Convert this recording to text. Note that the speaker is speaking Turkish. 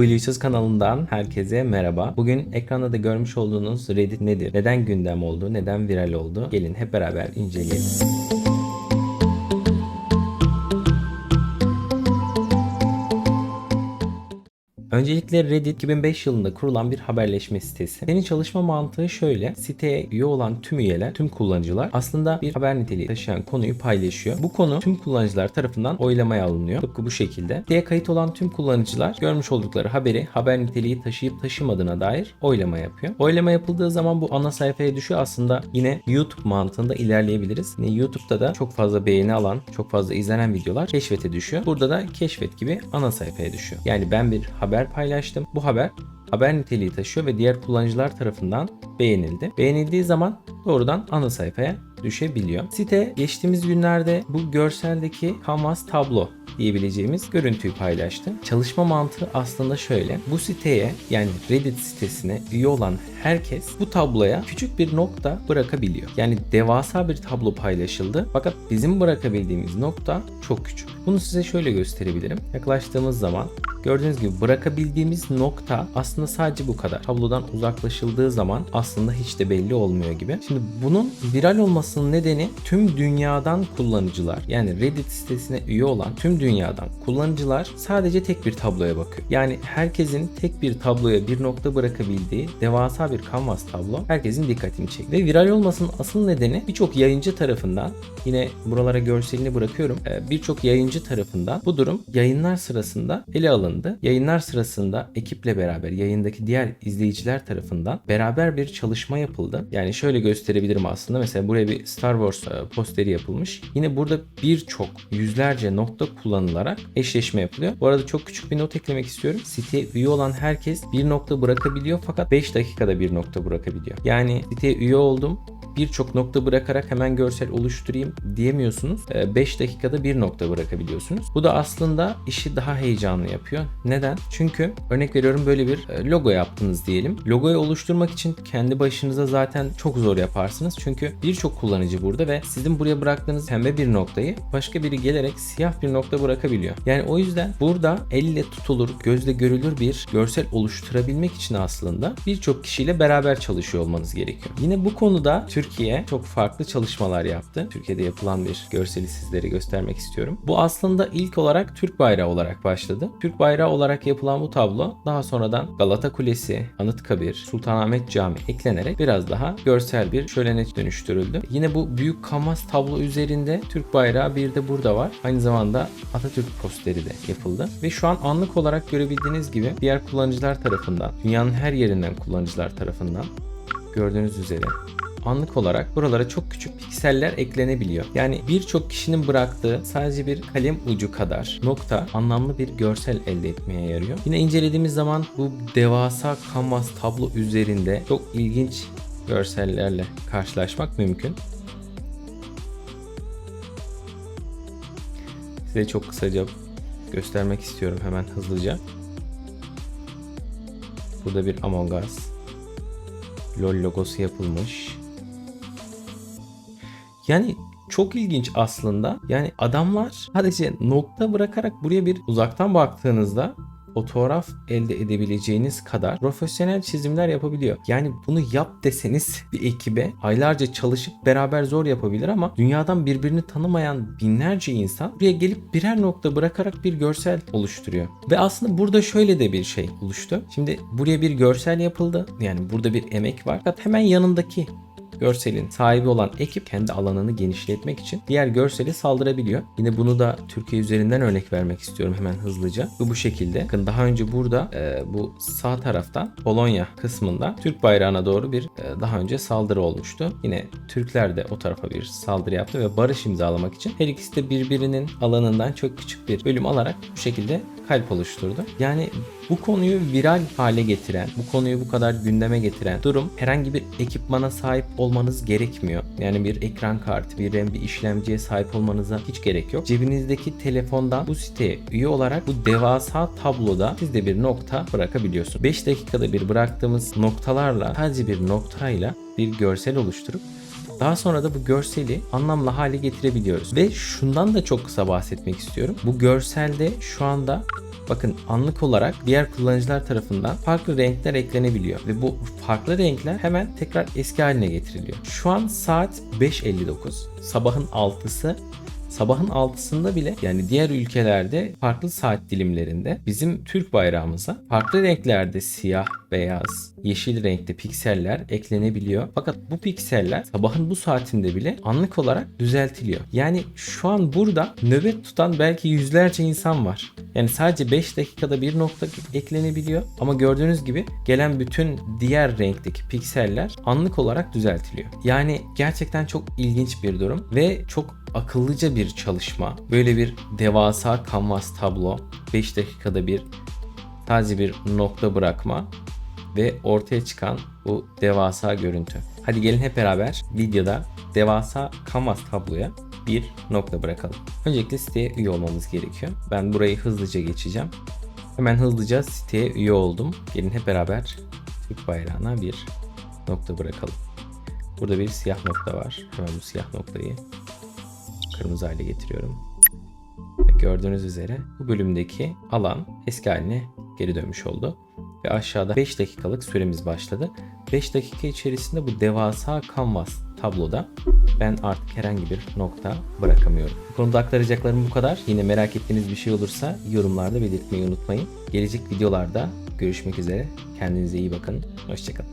Huluysuz kanalından herkese merhaba. Bugün ekranda da görmüş olduğunuz Reddit nedir? Neden gündem oldu? Neden viral oldu? Gelin hep beraber inceleyelim. Öncelikle Reddit 2005 yılında kurulan bir haberleşme sitesi. Senin çalışma mantığı şöyle. Siteye üye olan tüm üyeler, tüm kullanıcılar aslında bir haber niteliği taşıyan konuyu paylaşıyor. Bu konu tüm kullanıcılar tarafından oylamaya alınıyor. Tıpkı bu şekilde. Siteye kayıt olan tüm kullanıcılar görmüş oldukları haberi haber niteliği taşıyıp taşımadığına dair oylama yapıyor. Oylama yapıldığı zaman bu ana sayfaya düşüyor. Aslında yine YouTube mantığında ilerleyebiliriz. Yine YouTube'da da çok fazla beğeni alan, çok fazla izlenen videolar keşfete düşüyor. Burada da keşfet gibi ana sayfaya düşüyor. Yani ben bir haber paylaştım. Bu haber haber niteliği taşıyor ve diğer kullanıcılar tarafından beğenildi. Beğenildiği zaman doğrudan ana sayfaya düşebiliyor. Site geçtiğimiz günlerde bu görseldeki canvas tablo diyebileceğimiz görüntüyü paylaştı. Çalışma mantığı aslında şöyle. Bu siteye yani Reddit sitesine üye olan herkes bu tabloya küçük bir nokta bırakabiliyor. Yani devasa bir tablo paylaşıldı. Fakat bizim bırakabildiğimiz nokta çok küçük. Bunu size şöyle gösterebilirim. Yaklaştığımız zaman gördüğünüz gibi bırakabildiğimiz nokta aslında sadece bu kadar. Tablodan uzaklaşıldığı zaman aslında hiç de belli olmuyor gibi. Şimdi bunun viral olmasının nedeni tüm dünyadan kullanıcılar yani Reddit sitesine üye olan tüm dünyadan kullanıcılar sadece tek bir tabloya bakıyor. Yani herkesin tek bir tabloya bir nokta bırakabildiği devasa bir canvas tablo herkesin dikkatini çekti. Ve viral olmasının asıl nedeni birçok yayıncı tarafından yine buralara görselini bırakıyorum. Ee, Birçok yayıncı tarafından bu durum yayınlar sırasında ele alındı. Yayınlar sırasında ekiple beraber yayındaki diğer izleyiciler tarafından beraber bir çalışma yapıldı. Yani şöyle gösterebilirim aslında. Mesela buraya bir Star Wars e, posteri yapılmış. Yine burada birçok yüzlerce nokta kullanılarak eşleşme yapılıyor. Bu arada çok küçük bir not eklemek istiyorum. Siteye üye olan herkes bir nokta bırakabiliyor fakat 5 dakikada bir nokta bırakabiliyor. Yani siteye üye oldum birçok nokta bırakarak hemen görsel oluşturayım diyemiyorsunuz. 5 dakikada bir nokta bırakabiliyorsunuz. Bu da aslında işi daha heyecanlı yapıyor. Neden? Çünkü örnek veriyorum böyle bir e, logo yaptınız diyelim. Logoyu oluşturmak için kendi başınıza zaten çok zor yaparsınız. Çünkü birçok kullanıcı burada ve sizin buraya bıraktığınız pembe bir noktayı başka biri gelerek siyah bir nokta bırakabiliyor. Yani o yüzden burada elle tutulur, gözle görülür bir görsel oluşturabilmek için aslında birçok kişiyle beraber çalışıyor olmanız gerekiyor. Yine bu konuda Türkiye çok farklı çalışmalar yaptı. Türkiye'de yapılan bir görseli sizlere göstermek istiyorum. Bu aslında ilk olarak Türk bayrağı olarak başladı. Türk bayrağı olarak yapılan bu tablo daha sonradan Galata Kulesi, Anıtkabir, Sultanahmet Camii eklenerek biraz daha görsel bir şölene dönüştürüldü. Yine bu büyük kanvas tablo üzerinde Türk bayrağı bir de burada var. Aynı zamanda Atatürk posteri de yapıldı. Ve şu an anlık olarak görebildiğiniz gibi diğer kullanıcılar tarafından, dünyanın her yerinden kullanıcılar tarafından gördüğünüz üzere anlık olarak buralara çok küçük pikseller eklenebiliyor. Yani birçok kişinin bıraktığı sadece bir kalem ucu kadar nokta anlamlı bir görsel elde etmeye yarıyor. Yine incelediğimiz zaman bu devasa kanvas tablo üzerinde çok ilginç görsellerle karşılaşmak mümkün. Size çok kısaca göstermek istiyorum hemen hızlıca. Burada bir Among Us LOL logosu yapılmış. Yani çok ilginç aslında. Yani adamlar sadece nokta bırakarak buraya bir uzaktan baktığınızda fotoğraf elde edebileceğiniz kadar profesyonel çizimler yapabiliyor. Yani bunu yap deseniz bir ekibe aylarca çalışıp beraber zor yapabilir ama dünyadan birbirini tanımayan binlerce insan buraya gelip birer nokta bırakarak bir görsel oluşturuyor. Ve aslında burada şöyle de bir şey oluştu. Şimdi buraya bir görsel yapıldı. Yani burada bir emek var. Fakat hemen yanındaki görselin sahibi olan ekip kendi alanını genişletmek için diğer görseli saldırabiliyor. Yine bunu da Türkiye üzerinden örnek vermek istiyorum hemen hızlıca. Bu bu şekilde. Bakın daha önce burada e, bu sağ taraftan Polonya kısmında Türk bayrağına doğru bir e, daha önce saldırı olmuştu. Yine Türkler de o tarafa bir saldırı yaptı ve barış imzalamak için her ikisi de birbirinin alanından çok küçük bir bölüm alarak bu şekilde kalp oluşturdu. Yani bu konuyu viral hale getiren, bu konuyu bu kadar gündeme getiren durum herhangi bir ekipmana sahip olmanız gerekmiyor. Yani bir ekran kartı, bir RAM, bir işlemciye sahip olmanıza hiç gerek yok. Cebinizdeki telefondan bu siteye üye olarak bu devasa tabloda siz de bir nokta bırakabiliyorsunuz. 5 dakikada bir bıraktığımız noktalarla sadece bir noktayla bir görsel oluşturup daha sonra da bu görseli anlamlı hale getirebiliyoruz. Ve şundan da çok kısa bahsetmek istiyorum. Bu görselde şu anda bakın anlık olarak diğer kullanıcılar tarafından farklı renkler eklenebiliyor. Ve bu farklı renkler hemen tekrar eski haline getiriliyor. Şu an saat 5.59. Sabahın 6'sı Sabahın 6'sında bile yani diğer ülkelerde farklı saat dilimlerinde bizim Türk bayrağımıza farklı renklerde siyah, beyaz, yeşil renkte pikseller eklenebiliyor. Fakat bu pikseller sabahın bu saatinde bile anlık olarak düzeltiliyor. Yani şu an burada nöbet tutan belki yüzlerce insan var. Yani sadece 5 dakikada bir nokta eklenebiliyor. Ama gördüğünüz gibi gelen bütün diğer renkteki pikseller anlık olarak düzeltiliyor. Yani gerçekten çok ilginç bir durum ve çok akıllıca bir çalışma. Böyle bir devasa kanvas tablo 5 dakikada bir sadece bir nokta bırakma ve ortaya çıkan bu devasa görüntü. Hadi gelin hep beraber videoda devasa kanvas tabloya bir nokta bırakalım. Öncelikle siteye üye olmamız gerekiyor. Ben burayı hızlıca geçeceğim. Hemen hızlıca siteye üye oldum. Gelin hep beraber Türk bayrağına bir nokta bırakalım. Burada bir siyah nokta var. Hemen bu siyah noktayı kırmızı hale getiriyorum. Gördüğünüz üzere bu bölümdeki alan eski haline geri dönmüş oldu. Ve aşağıda 5 dakikalık süremiz başladı. 5 dakika içerisinde bu devasa kanvas tabloda ben artık herhangi bir nokta bırakamıyorum. Bu konuda aktaracaklarım bu kadar. Yine merak ettiğiniz bir şey olursa yorumlarda belirtmeyi unutmayın. Gelecek videolarda görüşmek üzere. Kendinize iyi bakın. Hoşçakalın.